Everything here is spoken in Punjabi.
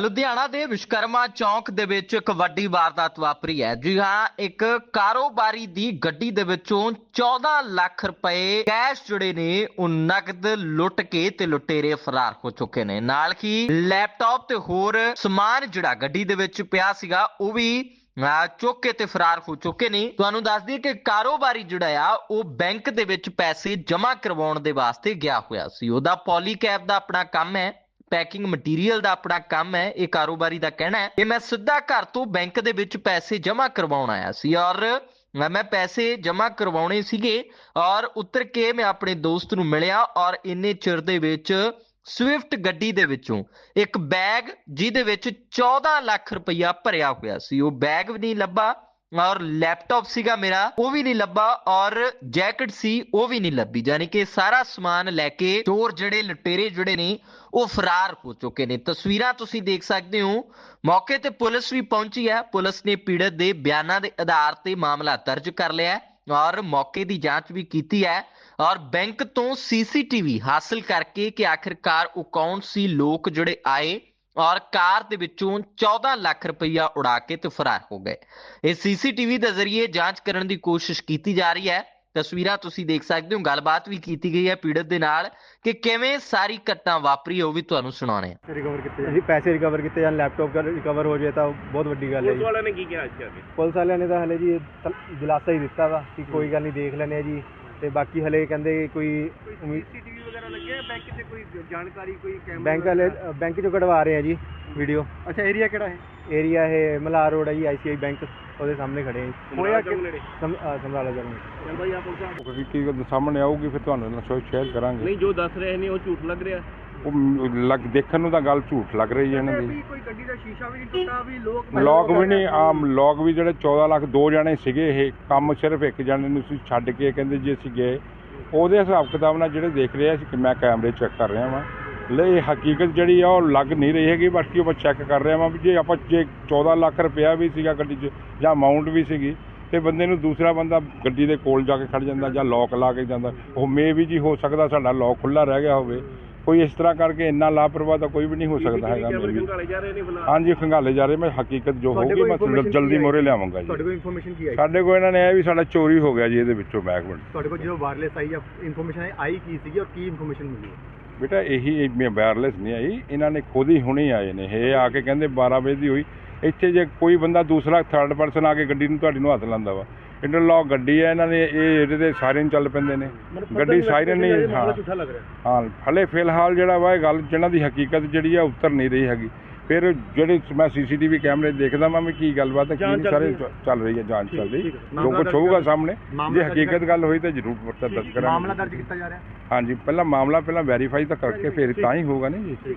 ਲੁਧਿਆਣਾ ਦੇ ਵਿਸ਼ਕਰਮਾ ਚੌਂਕ ਦੇ ਵਿੱਚ ਇੱਕ ਵੱਡੀ ਵਾਰਦਾਤ ਵਾਪਰੀ ਹੈ। ਜੀ ਹਾਂ, ਇੱਕ ਕਾਰੋਬਾਰੀ ਦੀ ਗੱਡੀ ਦੇ ਵਿੱਚੋਂ 14 ਲੱਖ ਰੁਪਏ ਕੈਸ਼ ਜਿਹੜੇ ਨੇ, ਉਹ ਨਕਦ ਲੁੱਟ ਕੇ ਤੇ ਲੁਟੇਰੇ ਫਰਾਰ ਹੋ ਚੁੱਕੇ ਨੇ। ਨਾਲ ਹੀ ਲੈਪਟਾਪ ਤੇ ਹੋਰ ਸਮਾਨ ਜਿਹੜਾ ਗੱਡੀ ਦੇ ਵਿੱਚ ਪਿਆ ਸੀਗਾ, ਉਹ ਵੀ, ਅਹ, ਚੁੱਕ ਕੇ ਤੇ ਫਰਾਰ ਹੋ ਚੁੱਕੇ ਨੇ। ਤੁਹਾਨੂੰ ਦੱਸ ਦਈਏ ਕਿ ਕਾਰੋਬਾਰੀ ਜਿਹੜਾ ਆ, ਉਹ ਬੈਂਕ ਦੇ ਵਿੱਚ ਪੈਸੇ ਜਮ੍ਹਾਂ ਕਰਵਾਉਣ ਦੇ ਵਾਸਤੇ ਗਿਆ ਹੋਇਆ ਸੀ। ਉਹਦਾ ਪੋਲੀਕੈਬ ਦਾ ਆਪਣਾ ਕੰਮ ਹੈ। ਪੈਕਿੰਗ ਮਟੀਰੀਅਲ ਦਾ ਆਪਣਾ ਕੰਮ ਹੈ, ਇਹ ਕਾਰੋਬਾਰੀ ਦਾ ਕਹਿਣਾ ਹੈ ਕਿ ਮੈਂ ਸਿੱਧਾ ਘਰ ਤੋਂ ਬੈਂਕ ਦੇ ਵਿੱਚ ਪੈਸੇ ਜਮ੍ਹਾਂ ਕਰਵਾਉਣ ਆਇਆ ਸੀ ਔਰ ਮੈਂ ਪੈਸੇ ਜਮ੍ਹਾਂ ਕਰਵਾਉਣੇ ਸੀਗੇ ਔਰ ਉਤਰ ਕੇ ਮੈਂ ਆਪਣੇ ਦੋਸਤ ਨੂੰ ਮਿਲਿਆ ਔਰ ਇੰਨੇ ਚਿਰ ਦੇ ਵਿੱਚ ਸਵਿਫਟ ਗੱਡੀ ਦੇ ਵਿੱਚੋਂ ਇੱਕ ਬੈਗ ਜਿਹਦੇ ਵਿੱਚ 14 ਲੱਖ ਰੁਪਇਆ ਭਰਿਆ ਹੋਇਆ ਸੀ, ਉਹ ਬੈਗ ਵੀ ਨਹੀਂ ਲੱਭਾ ਔਰ ਲੈਪਟਾਪ ਸੀਗਾ ਮੇਰਾ, ਉਹ ਵੀ ਨਹੀਂ ਲੱਭਾ ਔਰ ਜੈਕਟ ਸੀ, ਉਹ ਵੀ ਨਹੀਂ ਲੱਭੀ। ਯਾਨੀ ਕਿ ਸਾਰਾ ਸਮਾਨ ਲੈ ਕੇ ਚੋਰ ਜਿਹੜੇ, ਲੁਟੇਰੇ ਜਿਹੜੇ ਨੇ, ਉਹ ਫਰਾਰ ਹੋ ਚੁੱਕੇ ਨੇ। ਤਸਵੀਰਾਂ ਤੁਸੀਂ ਦੇਖ ਸਕਦੇ ਹੋ। ਮੌਕੇ ਤੇ ਪੁਲਿਸ ਵੀ ਪਹੁੰਚੀ ਹੈ। ਪੁਲਿਸ ਨੇ ਪੀੜਤ ਦੇ ਬਿਆਨਾਂ ਦੇ ਆਧਾਰ ਤੇ ਮਾਮਲਾ ਦਰਜ ਕਰ ਲਿਆ ਔਰ ਮੌਕੇ ਦੀ ਜਾਂਚ ਵੀ ਕੀਤੀ ਹੈ ਔਰ ਬੈਂਕ ਤੋਂ ਸੀਸੀਟੀਵੀ ਹਾਸਲ ਕਰਕੇ ਕਿ ਆਖਿਰਕਾਰ ਉਹ ਕੌਣ ਸੀ, ਲੋਕ ਜਿਹੜੇ ਆਏ ਔਰ ਕਾਰ ਦੇ ਵਿੱਚੋਂ 14 ਲੱਖ ਰੁਪਈਆ ਉਡਾ ਕੇ ਤੇ ਫਰਾਰ ਹੋ ਗਏ। ਇਹ ਸੀਸੀਟੀਵੀ ਦੇ ਜ਼ਰੀਏ ਜਾਂਚ ਕਰਨ ਦੀ ਕੋਸ਼ਿਸ਼ ਕੀਤੀ ਜਾ ਰਹੀ ਹੈ। ਤਸਵੀਰਾਂ ਤੁਸੀਂ ਦੇਖ ਸਕਦੇ ਹੋ। ਗੱਲਬਾਤ ਵੀ ਕੀਤੀ ਗਈ ਹੈ ਪੀੜਤ ਦੇ ਨਾਲ ਕਿ ਕਿਵੇਂ ਸਾਰੀ ਘਟਨਾ ਵਾਪਰੀ ਉਹ ਵੀ ਤੁਹਾਨੂੰ ਸੁਣਾਉਣੇ ਆ। ਰਿਕਵਰ ਕੀਤੇ ਜਾਣ। ਪੈਸੇ ਰਿਕਵਰ ਕੀਤੇ ਜਾਣ ਲੈਪਟਾਪ ਕਰ ਰਿਕਵਰ ਹੋ ਜਾਏ ਤਾਂ ਬਹੁਤ ਵੱਡੀ ਗੱਲ ਹੈ ਪੁਲਿਸ ਜੀ ਵਾਲਿਆਂ ਨੇ ਕੀ ਕਿਹਾ ਅੱਜ ਕੇ ਪੁਲਿਸ ਵਾਲਿਆਂ ਨੇ ਤਾਂ ਹਲੇ ਜੀ ਦਿਲਾਸਾ ਹੀ ਦਿੱਤਾ ਵਾ ਕਿ ਕੋਈ ਗੱਲ ਨਹੀਂ ਦੇਖ ਲੈਣੇ ਆ ਜੀ। ਤੇ ਬਾਕੀ ਹਲੇ ਕਹਿੰਦੇ ਕੋਈ ਉਮੀਦ ਸੀਸੀਟੀਵੀ ਵਗੈਰਾ ਲੱਗਿਆ ਬੈਂਕ 'ਚ ਕੋਈ ਜਾਣਕਾਰੀ ਕੋਈ ਕੈਮਰਾ ਬੈਂਕ ਵਾਲੇ ਬੈਂਕ ਚੋਂ ਕਢਵਾ ਰਹੇ ਆ ਜੀ ਵੀਡੀਓ ਅੱਛਾ ਏਰੀਆ ਕਿਹੜਾ ਹੈ? ਏਰੀਆ ਇਹ ਮਲਾਰ ਰੋਡ ਹੈ ਜੀ ਆਈਸੀਆਈ ਬੈਂਕ ਉਹਦੇ ਸਾਹਮਣੇ ਖੜੇ ਆ ਜੀ। ਹੋਇਆ ਕਿ ਸਮਰਾਲਾ ਜਰਮਨ ਚਲ ਭਾਈ ਆ ਪੁਲਿਸ ਕਿਉਂਕਿ ਕੀ ਸਾਹਮਣੇ ਆਊਗੀ ਫਿਰ ਤੁਹਾਨੂੰ ਸ਼ੇਅਰ ਕਰਾਂਗੇ। ਨਹੀਂ ਜੋ ਦੱਸ ਰਹੇ ਨੇ ਉਹ ਝੂਠ ਲੱਗ ਰਿਹਾ। ਉਹ ਲੱਗ ਦੇਖਣ ਨੂੰ ਤਾਂ ਗੱਲ ਝੂਠ ਲੱਗ ਰਹੀ ਹੈ ਇਹਨਾਂ ਦੀ। ਕੋਈ ਗੱਡੀ ਦਾ ਸ਼ੀਸ਼ਾ ਵੀ ਨਹੀਂ ਟੁੱਟਾ ਵੀ ਲੋਕ ਲੋਕ ਵੀ ਨਹੀਂ ਆਮ ਲੋਕ ਵੀ ਜਿਹੜੇ 14 ਲੱਖ ਦੋ ਜਣੇ ਸੀਗੇ ਇਹ ਕੰਮ ਸਿਰਫ ਇੱਕ ਜਣੇ ਨੂੰ ਸੀ ਛੱਡ ਕੇ ਕਹਿੰਦੇ ਜੀ ਅਸੀਂ ਗਏ। ਉਹਦੇ ਹਿਸਾਬ ਕਿਤਾਬ ਨਾਲ ਜਿਹੜੇ ਦੇਖ ਰਹੇ ਆ ਕਿ ਮੈਂ ਕੈਮਰੇ ਚੈੱਕ ਕਰ ਰਿਹਾ ਵਾਂ। ਲੈ ਇਹ ਹਕੀਕਤ ਜਿਹੜੀ ਆ ਉਹ ਲੱਗ ਨਹੀਂ ਰਹੀ ਹੈਗੀ ਬਾਕੀ ਉਹ ਚੈੱਕ ਕਰ ਰਿਹਾ ਵਾਂ ਵੀ ਜੇ ਆਪਾਂ ਜੇ 14 ਲੱਖ ਰੁਪਇਆ ਵੀ ਸੀਗਾ ਗੱਡੀ 'ਚ ਜਾਂ ਅਮਾਉਂਟ ਵੀ ਸੀਗੀ ਤੇ ਬੰਦੇ ਨੂੰ ਦੂਸਰਾ ਬੰਦਾ ਗੱਡੀ ਦੇ ਕੋਲ ਜਾ ਕੇ ਖੜ ਜਾਂਦਾ ਜਾਂ ਲੋਕ ਲਾ ਕੇ ਜਾਂਦਾ। ਉਹ ਮੇ ਵੀ ਜੀ ਹੋ ਸਕਦਾ ਸਾਡਾ ਲੋਕ ਖੁੱਲਾ ਰਹਿ ਗਿਆ ਹੋਵੇ। ਕੋਈ ਇਸ ਤਰ੍ਹਾਂ ਕਰਕੇ ਇੰਨਾ ਲਾਪਰਵਾਹ ਤਾਂ ਕੋਈ ਵੀ ਨਹੀਂ ਹੋ ਸਕਦਾ ਹੈਗਾ ਜਾ ਰਹੇ ਨੇ ਫਿਲਹਾਲ? ਹਾਂਜੀ ਖੰਗਾਲੇ ਜਾ ਰਹੇ ਮੈਂ ਹਕੀਕਤ ਜੋ ਹੋਊਗੀ ਮੈਂ information ਜਲਦੀ? ਮੋਰੇ ਲਿਆਵਾਂਗਾ ਜੀ। ਤੁਹਾਡੇ ਕੋਲ ਇਨਫੋਰਮੇਸ਼ਨ ਕੀ ਆਈ? ਸਾਡੇ ਕੋਲ ਇਹਨਾਂ ਨੇ ਇਹ ਵੀ ਸਾਡਾ ਚੋਰੀ ਹੋ ਗਿਆ ਜੀ ਇਹਦੇ ਵਿੱਚੋਂ ਬੈਗ ਤੁਹਾਡੇ ਕੋਲ ਜਦੋਂ ਵਾਇਰਲੈਸ ਆਈ ਇਨਫੋਰਮੇਸ਼ਨ ਕੀ ਸੀਗੀ ਔਰ ਕੀ ਇਨਫੋਰਮੇਸ਼ਨ ਮਿਲੀ? ਬੇਟਾ ਇਹੀ ਵਾਇਰਲੈਸ ਨਹੀਂ ਆਈ ਇਹਨਾਂ ਨੇ ਖੁਦ ਹੀ ਹੁਣੇ ਆਏ ਨੇ। ਇਹ ਆ ਕੇ ਕਹਿੰਦੇ 12 ਵਜੇ ਦੀ ਹੋਈ। ਇੱਥੇ ਜੇ ਕੋਈ ਬੰਦਾ ਦੂਸਰਾ ਥਰਡ ਪਰਸਨ ਆ ਕੇ ਗੱਡੀ ਨੂੰ ਤੁਹਾਡੀ ਨੂੰ ਹੱਥ ਲਾਉਂਦਾ ਵਾ ਇੰਟਰਲੌਕ ਗੱਡੀ ਹੈ ਇਹਨਾਂ ਦੇ ਇਹ ਇਹਦੇ ਤੇ ਸਾਇਰਨ ਚੱਲ ਪੈਂਦੇ ਨੇ। ਗੱਡੀ ਸਾਇਰਨ ਨਹੀਂ ਹਾਂ। ਹਾਂ ਹਲੇ ਫਿਲਹਾਲ ਜਿਹੜਾ ਵਾ ਇਹ ਗੱਲ ਜਿਹਨਾਂ ਦੀ ਹਕੀਕਤ ਜਿਹੜੀ ਆ ਉਤਰ ਨਹੀਂ ਰਹੀ ਹੈਗੀ। ਫਿਰ ਜਿਹੜੇ ਮੈਂ ਸੀਸੀਟੀਵੀ ਕੈਮਰੇ ਦੇਖਦਾ ਮੈਂ ਵੀ ਕੀ ਗੱਲਬਾਤ ਹੈ ਕੀ ਸਾਰੇ ਚੱਲ ਰਹੀ ਹੈ ਜਾਂਚ ਚੱਲ ਰਹੀ। ਜੋ ਕੁਝ ਹੋਊਗਾ ਸਾਹਮਣੇ। ਜੇ ਹਕੀਕਤ ਗੱਲ ਹੋਈ ਤਾਂ ਜ਼ਰੂਰ ਪਰਚਾ ਦਰਜ ਕਰਾਂਗੇ। ਮਾਮਲਾ ਦਰਜ ਕੀਤਾ ਜਾ ਰਿਹਾ। ਹਾਂਜੀ ਪਹਿਲਾਂ ਮਾਮਲਾ ਪਹਿਲਾਂ ਵੈਰੀਫਾਈ ਤਾਂ ਕਰਕੇ ਫਿਰ ਤਾਂ ਹੀ ਹੋਊਗਾ ਨਹੀਂ ਜੀ।